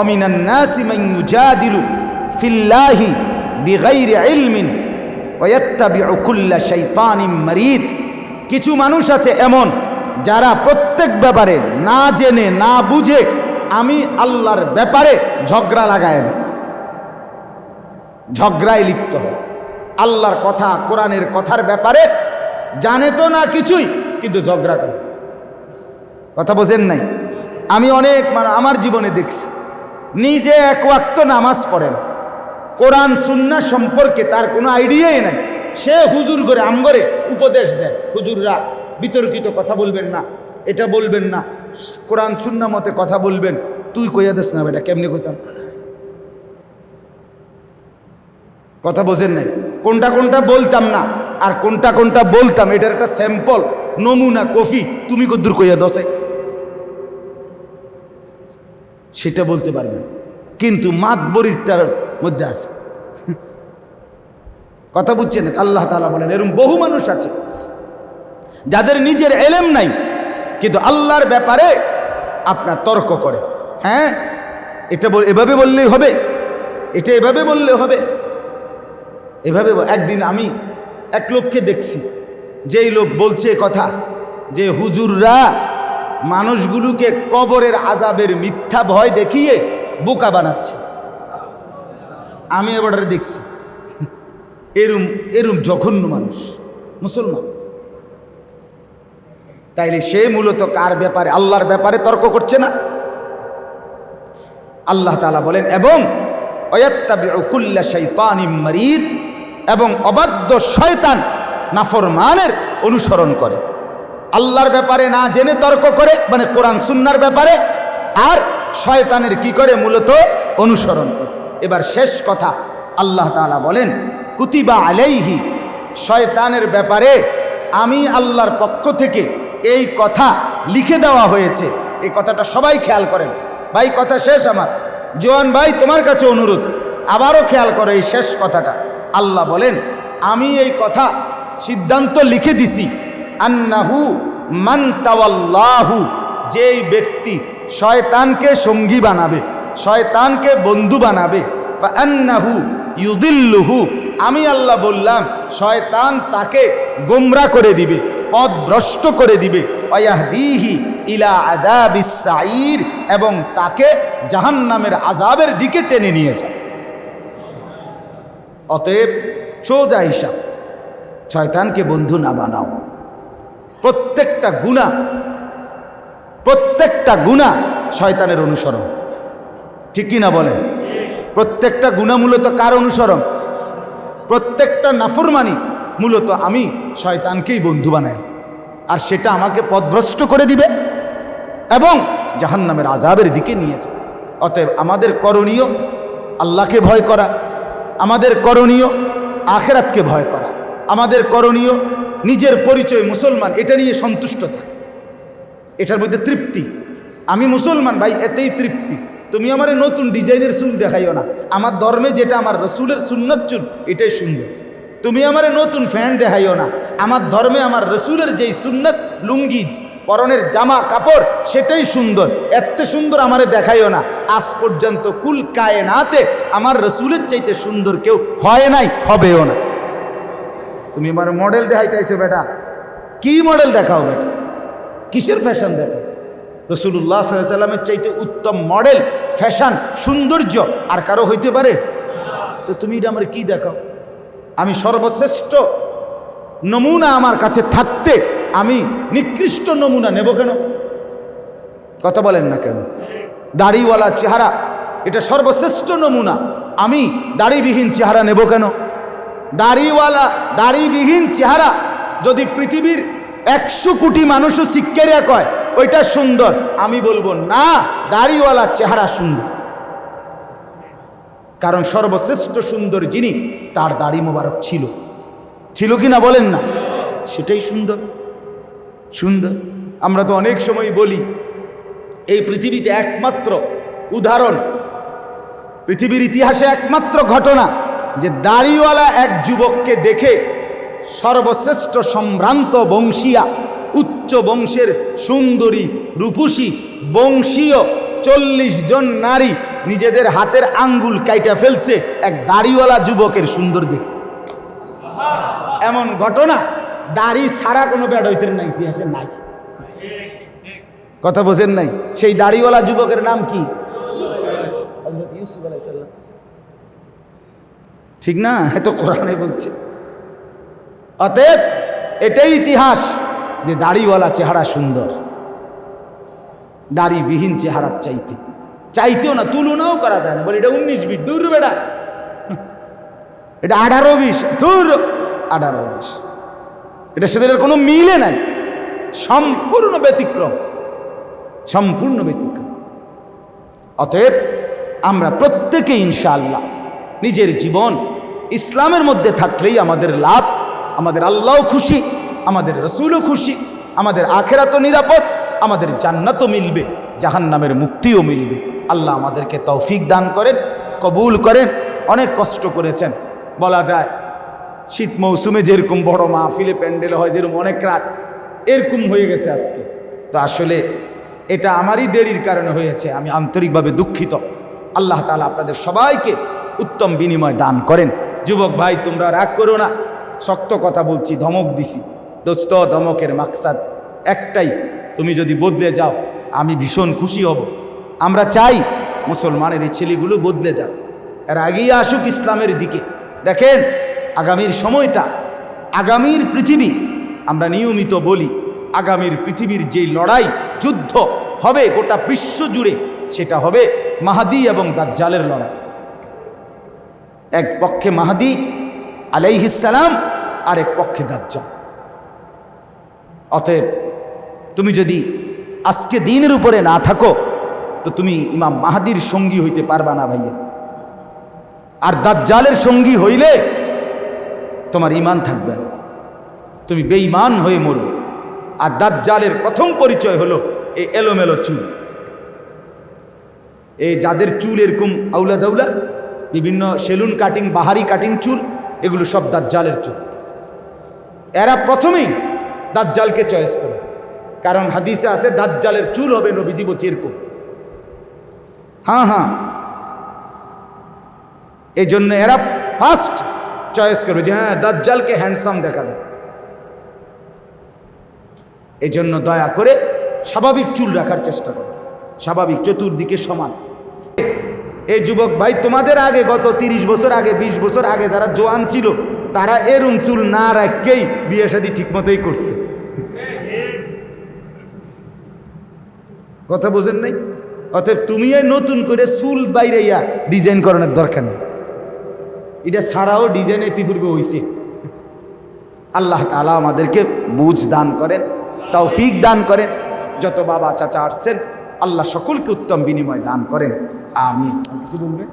অমিনান নাসি মান ইউজাদিলু ফিল্লাহি বিগাইরি ইলমিন ওয়াত্তাবিউ কুল্লা শাইতানিম মারিদ কিছু মানুষ আছে এমন যারা প্রত্যেক ব্যাপারে না জেনে, না বুঝে আমি আল্লাহর ব্যাপারে ঝগড়া লাগায় দেয়। ঝগড়ায় লিপ্ত আল্লাহর কথা, কোরআনের কথার ব্যাপারে জানে তো না কিছুই, কিন্তু ঝগড়া করে। কথা বোঝেন নাই? আমি অনেক মানে আমার জীবনে দেখছি। নিজে এক ওয়াক্ত নামাজ পড়েন। কোরআন সুন্না সম্পর্কে তার কোনো আইডিয়াই নাই। সে হুজুর করে আম করে উপদেশ দেয়। হুজুররা বিতর্কিত কথা বলবেন না, এটা বলবেন না, কোরআন সুন্না মতে কথা বলবেন। তুই কইয়া দেস না বেটা, কেমনি কইতাম? কথা বোঝেন নাই? কোনটা কোনটা বলতাম না, আর কোনটা কোনটা বলতাম, এটার একটা স্যাম্পল, নমুনা, কফি, তুমি কদ্দুর কইয়া দশে সেটা বলতে পারবেন। কিন্তু মাতবরিরটার মধ্যে আছে। কথা বুঝছেন আল্লাহ তালা বলেন এরকম বহু মানুষ আছে, যাদের নিজের এলেম নাই, কিন্তু আল্লাহর ব্যাপারে আপনার তর্ক করে। হ্যাঁ? এটা এভাবে বললেই হবে। এটা এভাবে বললে হবে। এভাবে একদিন আমি এক লোককে দেখছি। যেই লোক বলছে কথা, যে হুজুররা মানুষগুলোকে কবরের আজাবের মিথ্যা ভয় দেখিয়ে বোকা বানাচ্ছে। আমি এবার দেখছি, এরম এরম জঘন্য মানুষ, মুসলমান। তাইলে সে মূলত কার ব্যাপারে? আল্লাহর ব্যাপারে তর্ক করছে না? আল্লাহ তালা বলেন, এবং অয়াত্তাবিউ কুল্লা শাইতানিম মারিদ এবং অবাধ্য শয়তান নাফরমানের অনুসরণ করে। আল্লাহর ব্যাপারে না জেনে তর্ক করে মানে কোরআন সুন্নার ব্যাপারে, আর শয়তানের কি করে মূলত অনুসরণ করে। এবার শেষ কথা, আল্লাহ তাআলা বলেন, কুতিবা আলাইহি শয়তানের ব্যাপারে আমি আল্লাহর পক্ষ থেকে এই কথা লিখে দেওয়া হয়েছে। এই কথাটা সবাই খেয়াল করেন। ভাই, কথা শেষ আমার। জোয়ান ভাই, তোমার কাছে অনুরোধ। আবারও খেয়াল করো এই শেষ কথাটা। আল্লাহ বলেন, আমি এই কথা সিদ্ধান্ত লিখে দিছি আন্নাহু মান তাওয়াল্লাহু, যেই ব্যক্তি শয়তানকে সঙ্গী বানাবে, শয়তানকে বন্ধু বানাবে আন্নাহু ইউদিল্লুহু, আমি আল্লাহ বললাম, শয়তান তাকে গোমরা করে দিবে পথ ভ্রষ্ট করে দিবে অয়াহদিহি ইলা আদাবিস সাইর এবং তাকে জাহান্নামের আজাবের দিকে টেনে নিয়ে যায়। অতএব সোজা হিসাব, শয়তানকে বন্ধু না বানাও। প্রত্যেকটা গুণা প্রত্যেকটা গুণা শয়তানের অনুসরণ। ঠিক কি না বলেন? প্রত্যেকটা গুণা মূলত কার অনুসরণ? প্রত্যেকটা নাফরমানি মূলত আমি শয়তানকেই বন্ধু বানাই। আর সেটা আমাকে পথভ্রষ্ট করে দিবে এবং জাহান্নামের আজাবের দিকে নিয়েছে অতএব আমাদের করণীয় আল্লাহকে ভয় করা, আমাদের করণীয় আখেরাতকে ভয় করা। আমাদের করণীয় নিজের পরিচয় মুসলমান, এটা নিয়ে সন্তুষ্ট থাকা। এটার মধ্যে তৃপ্তি। আমি মুসলমান ভাই, এতেই তৃপ্তি। তুমি আমার নতুন ডিজাইনের চুল দেখাইও না। আমার ধর্মে যেটা, আমার রসুলের সুন্নত চুল, এটাই সুন্দর। তুমি আমার নতুন ফ্যান দেখাইও না। আমার ধর্মে আমার রসুলের যেই সুন্নত, লুঙ্গি, পরনের জামা, কাপড়, সেটাই সুন্দর। এত সুন্দর আমারে দেখাইও না। আজ পর্যন্ত কুল কায়নাতে আমার রসুলের চাইতে সুন্দর কেউ হয় নাই, হবেও না। তুমি আমার মডেল দেখাইতেছো বেটা। কি মডেল দেখাও বেটা? কিসের ফ্যাশন দেখো রসুল্লাহ সাল্লামের চাইতে উত্তম মডেল ফ্যাশন সৌন্দর্য আর কারও হইতে পারে? তো তুমি এটা আমার কি দেখাও? আমি সর্বশ্রেষ্ঠ নমুনা আমার কাছে থাকতে আমি নিকৃষ্ট নমুনা নেব কেন? কথা বলেন না কেন? দাড়িওয়ালা চেহারা, এটা সর্বশ্রেষ্ঠ নমুনা, আমি দাড়িবিহীন চেহারা নেব কেন? দাড়িওয়ালা, দাড়িবিহীন চেহারা যদি পৃথিবীর একশো কোটি মানুষও শিক্ষারিয়া কয়, ওইটা সুন্দর। আমি বলব, না, দাড়িওয়ালা চেহারা সুন্দর। কারণ সর্বশ্রেষ্ঠ সুন্দর যিনি, তার দাড়ি মোবারক ছিল। ছিল কি না বলেন না? সেটাই সুন্দর। সুন্দর। আমরা তো অনেক সময় বলি, এই পৃথিবীতে একমাত্র উদাহরণ, পৃথিবীর ইতিহাসে একমাত্র ঘটনা যে দাড়িওয়ালা এক যুবককে দেখে সর্বশ্রেষ্ঠ সম্ভ্রান্ত বংশীয়া, উচ্চ বংশের সুন্দরী, রূপসী, বংশীয় চল্লিশ জন নারী নিজেদের হাতের আঙ্গুল কাইটা ফেলছে এক দাড়িওয়ালা যুবকের সুন্দর দেখে। এমন ঘটনা দাড়ি ছাড়া কোনো ব্যাড না ইতিহাসে নাই। কথা বোঝেন নাই? সেই দাড়িওয়ালা যুবকের নাম কি? ইউসুফ আলাইহিস সালাম। ঠিক না? এত কোরআনে বলছে। অতএব এটাই ইতিহাস যে দাড়িওয়ালা চেহারা সুন্দর। দাড়িবিহীন চেহারার চাইতে। চাইতেও না, তুলনাও করা যায় না। বলে এটা উনিশ বিশ, দূর বেড়া। এটা আঠারো বিশ, দূর আঠারো বিশ। এটা সেদের কোনো মিলে নাই। সম্পূর্ণ ব্যতিক্রম। সম্পূর্ণ ব্যতিক্রম। অতএব আমরা প্রত্যেকে ইনশাআল্লাহ নিজের জীবন ইসলামের মধ্যে থাকলেই আমাদের লাভ, আমাদের আল্লাহও খুশি, আমাদের রসুলও খুশি, আমাদের আখেরাতও নিরাপদ, আমাদের জান্নাতও মিলবে, জাহান্নামের মুক্তিও মিলবে। আল্লাহ আমাদেরকে তৌফিক দান করেন, কবুল করেন, অনেক কষ্ট করেছেন। বলা যায়, শীত মৌসুমে যেরকম বড় মাহফিলে প্যান্ডেল হয়, যেরকম অনেক রাত, এরকম হয়ে গেছে আজকে। তো আসলে এটা আমারই দেরির কারণে হয়েছে, আমি আন্তরিকভাবে দুঃখিত। আল্লাহ তালা আপনাদের সবাইকে উত্তম বিনিময় দান করেন। যুবক ভাই, তোমরা রাগ করো না। শক্ত কথা বলছি, ধমক দিছি। দোস্ত, ধমকের মাকসাদ একটাই, তুমি যদি বদলে যাও, আমি ভীষণ খুশি হব। আমরা চাই মুসলমানের এই ছেলেগুলো বদলে যাক। এর আগেই আসুক ইসলামের দিকে। দেখেন, আগামীর সময়টা, আগামীর পৃথিবী, আমরা নিয়মিত বলি, আগামীর পৃথিবীর যে লড়াই, যুদ্ধ হবে গোটা বিশ্ব জুড়ে, সেটা হবে মাহাদি এবং দাজ্জালের লড়াই। এক পক্ষে মাহাদি আলাইহিসালাম আর এক পক্ষে দাজ্জাল। অতএব তুমি যদি আজকে দিনের উপরে না থাকো, তো তুমি ইমাম মাহাদির সঙ্গী হইতে পারবা না ভাইয়া। আর দাজ্জালের সঙ্গী হইলে তোমার ইমান থাকবে না। তুমি বেঈমান হয়ে মরবে। আর দাজ্জালের প্রথম পরিচয় হলো এই এলোমেলো চুল। এই যাদের চুল এরকম আউলা জাউলা বিভিন্ন সেলুন কাটিং, বাহারি কাটিং চুল, এগুলো সব দাজ্জালের চুল। এরা প্রথমেই দাজ্জালকে চয়েস করে। কারণ হাদিসে আছে, দাজ্জালের চুল হবে নবীজি বলছে এরকম। হ্যাঁ হ্যাঁ। এই জন্য এরা ফার্স্ট চয়েস করবে যে হ্যাঁ দাজ্জালকে হ্যান্ডসাম দেখা যায়। এই জন্য দয়া করে স্বাভাবিক চুল রাখার চেষ্টা করো স্বাভাবিক, চতুর্দিকে সমান। এই যুবক ভাই, তোমাদের আগে গত তিরিশ বছর আগে ২০ বছর আগে যারা জোয়ান ছিল, তারা এরম চুল না রাখকেই বিয়ে শাদি ঠিক মতোই করছে। কথা বোঝেন নাই? অতএব তুমি নতুন করে চুল বাইরে ইয়া ডিজাইন করানোর দরকার নেই। এটা ছাড়াও ডিজাইন ইতিপূর্বে হয়েছে আল্লাহ তালা আমাদেরকে বুঝ দান করেন, তৌফিক দান করেন, যত বাবা চাচা আসছেন, আল্লাহ সকলকে উত্তম বিনিময় দান করেন। আমি কিছু বলবে